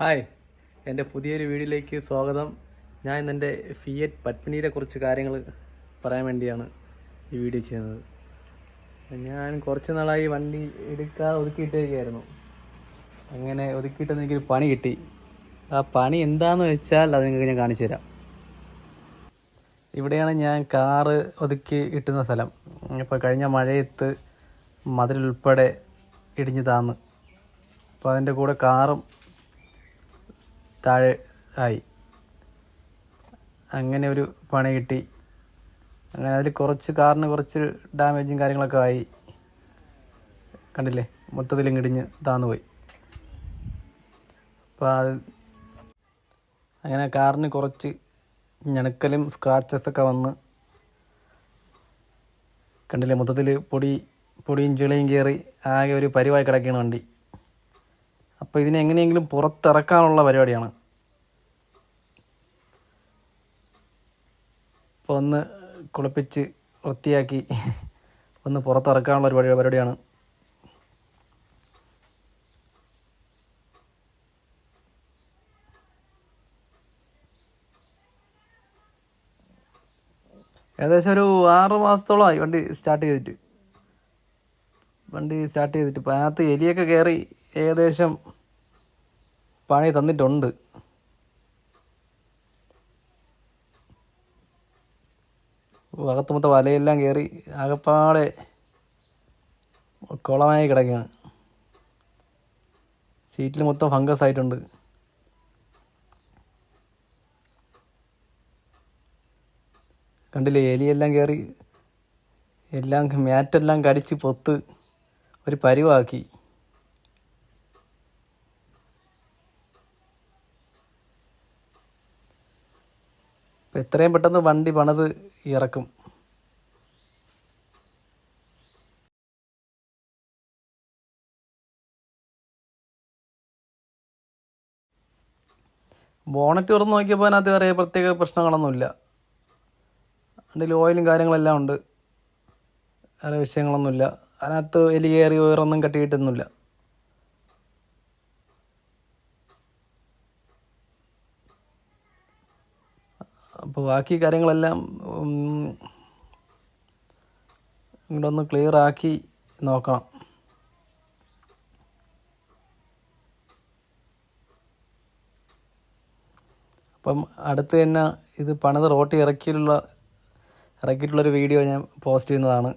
Hi എന്റെ പുതിയൊരു വീഡിയോയിലേക്ക് സ്വാഗതം. ഞാൻ ഇന്ന് എന്റെ ഫിയറ്റ് പത്മിനിയെ കുറിച്ച് കാര്യങ്ങൾ പറയാൻ വേണ്ടിയാണ് ഈ വീഡിയോ ചെയ്യുന്നത്. ഞാൻ കുറച്ച് നാളായി വണ്ടി എടുക്കാതെ ഒതുക്കിയിട്ടേക്കായിരുന്നു അങ്ങനെ ഒതുക്കിയിട്ടെന്ന് എനിക്കൊരു പണി കിട്ടി. ആ പണി എന്താണെന്ന് വെച്ചാൽ അത് നിങ്ങൾക്ക് ഞാൻ കാണിച്ചു തരാം. ഇവിടെയാണ് ഞാൻ കാറ് ഒതുക്കി ഇട്ടുന്ന സ്ഥലം. ഇപ്പോൾ കഴിഞ്ഞ മഴയത്ത് മതിലുൾപ്പെടെ ഇടിഞ്ഞു താന്ന്. അപ്പോൾ അതിന്റെ കൂടെ കാറും താഴെ ആയി. അങ്ങനെ ഒരു പണി കിട്ടി. അങ്ങനെ അതിൽ കുറച്ച് കാറിന് കുറച്ച് ഡാമേജും കാര്യങ്ങളൊക്കെ ആയി. കണ്ടില്ലേ? മൊത്തത്തിലും ഇടിഞ്ഞ് താന്നു പോയി. അപ്പോൾ അത് അങ്ങനെ കാറിന് കുറച്ച് ഞണുക്കലും സ്ക്രാച്ചസ് ഒക്കെ വന്ന് കണ്ടില്ലേ? മൊത്തത്തിൽ പൊടി പൊടിയും ചുളിയും കയറി ആകെ ഒരു പരിവായി കിടക്കുകയാണ് വണ്ടി. അപ്പോൾ ഇതിനെ എങ്ങനെയെങ്കിലും പുറത്തിറക്കാനുള്ള പരിപാടിയാണ്. അപ്പോൾ ഒന്ന് കുളിപ്പിച്ച് വൃത്തിയാക്കി ഒന്ന് പുറത്തിറക്കാനുള്ള പരിപാടി പരിപാടിയാണ്. ഏകദേശം ഒരു ആറ് മാസത്തോളമായി വണ്ടി സ്റ്റാർട്ട് ചെയ്തിട്ട്. വണ്ടി സ്റ്റാർട്ട് ചെയ്തിട്ട് ഇപ്പോൾ അതിനകത്ത് എലിയൊക്കെ കയറി ഏകദേശം പണി തന്നിട്ടുണ്ട്. അകത്ത് മൊത്തം വലയെല്ലാം കയറി അകപ്പാടെ കുളമായി കിടക്കുകയാണ്. സീറ്റിൽ മൊത്തം ഫംഗസ് ആയിട്ടുണ്ട്. കണ്ടില്ലേ എലിയെല്ലാം കയറി എല്ലാം മാറ്റെല്ലാം കടിച്ച് പൊത്ത് ഒരു പരിവാക്കി. ഇപ്പം എത്രയും പെട്ടെന്ന് വണ്ടി പണിത് ഇറക്കും. ബോണറ്റ് തുറന്ന് നോക്കിയപ്പോൾ അതിനകത്ത് വേറെ പ്രത്യേക പ്രശ്നങ്ങളൊന്നുമില്ല. അതിൽ ഓയിലും കാര്യങ്ങളെല്ലാം ഉണ്ട്. വേറെ വിഷയങ്ങളൊന്നുമില്ല. അതിനകത്ത് എലി കയറി ഉയറൊന്നും കെട്ടിയിട്ടൊന്നുമില്ല. അപ്പോൾ ബാക്കി കാര്യങ്ങളെല്ലാം ഇങ്ങോട്ട് ഒന്ന് ക്ലിയർ ആക്കി നോക്കണം. അപ്പം അടുത്ത് തന്നെ ഇത് പണിത് റോട്ടി ഇറക്കിയിട്ടുള്ള ഇറക്കിയിട്ടുള്ളൊരു വീഡിയോ ഞാൻ പോസ്റ്റ് ചെയ്യുന്നതാണ്.